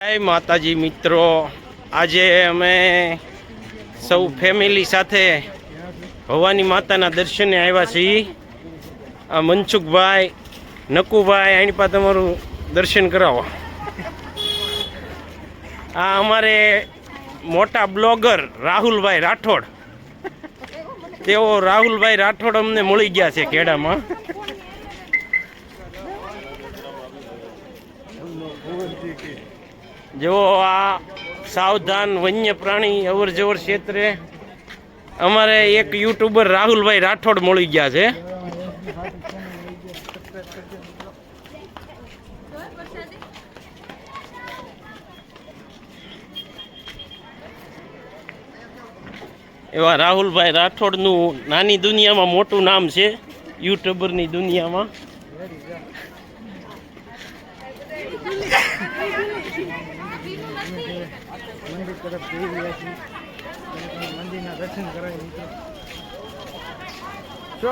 જય માતાજી મિત્રો. આજે અમે સૌ ફેમિલી સાથે ભવાની માતાના દર્શને આવ્યા છીએ. મનસુખભાઈ, નકુભાઈ એની પાસે તમારું દર્શન કરાવો. આ અમારે મોટા બ્લોગર રાહુલભાઈ રાઠોડ. તેઓ રાહુલભાઈ રાઠોડ અમને મળી ગયા છે ખેડામાં. જો આ સાવધાન વન્ય પ્રાણી અવર જવર ક્ષેત્રે અમારે એક યુટ્યુબર રાહુલભાઈ રાઠોડ મળી ગયા છે. એવા રાહુલભાઈ રાઠોડનું નાની દુનિયામાં મોટું નામ છે, યુટ્યુબરની દુનિયામાં. મંદિર તરફ જઈ રહ્યા છીએ. મંદિરના દર્શન કરાવી મિત્રો.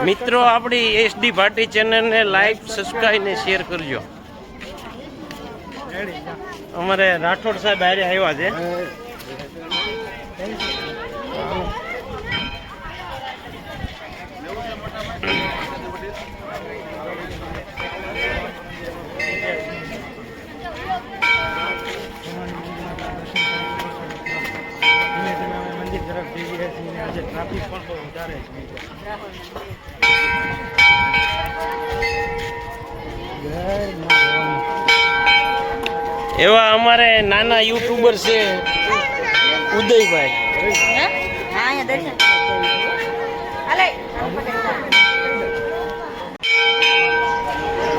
મિત્રો આપણી એસડી ભાટી ચેનલને લાઈક સબસ્ક્રાઈબ ને શેર કરજો. અમારે રાઠોડ સાહેબ હારે આવ્યા છે. તરફ જઈએ છીએ આજે ટ્રાફિક પણ બહુ વધારે છે. એવા અમારે નાના યુટ્યુબર છે ઉદયભાઈ.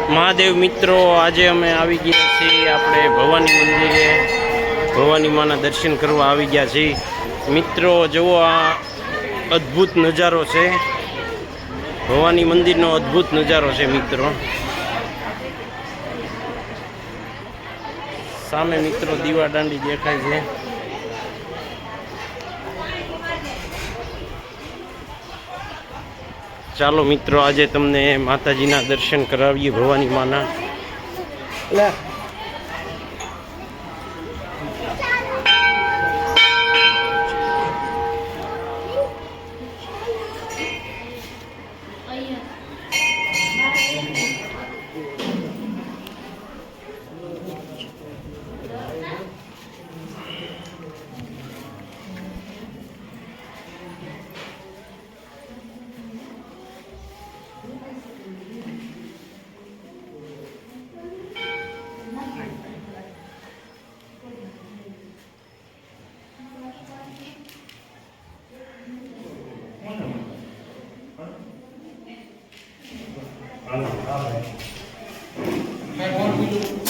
મહાદેવ મિત્રો, આજે અમે આવી ગયા છીએ, આપણે ભવાની મંદિરે. ભવાની માના દર્શન કરવા આવી ગયા છીએ. મિત્રો, જુઓ આ અદ્ભુત નજારો છે. ભવાની મંદિરનો અદ્ભુત નજારો છે મિત્રો. સામે મિત્રો દીવા દાંડી દેખાય છે. ચાલો મિત્રો, આજે તમને માતાજીના દર્શન કરાવીએ ભવાની માના. હાલો હાલો ફોન કીધું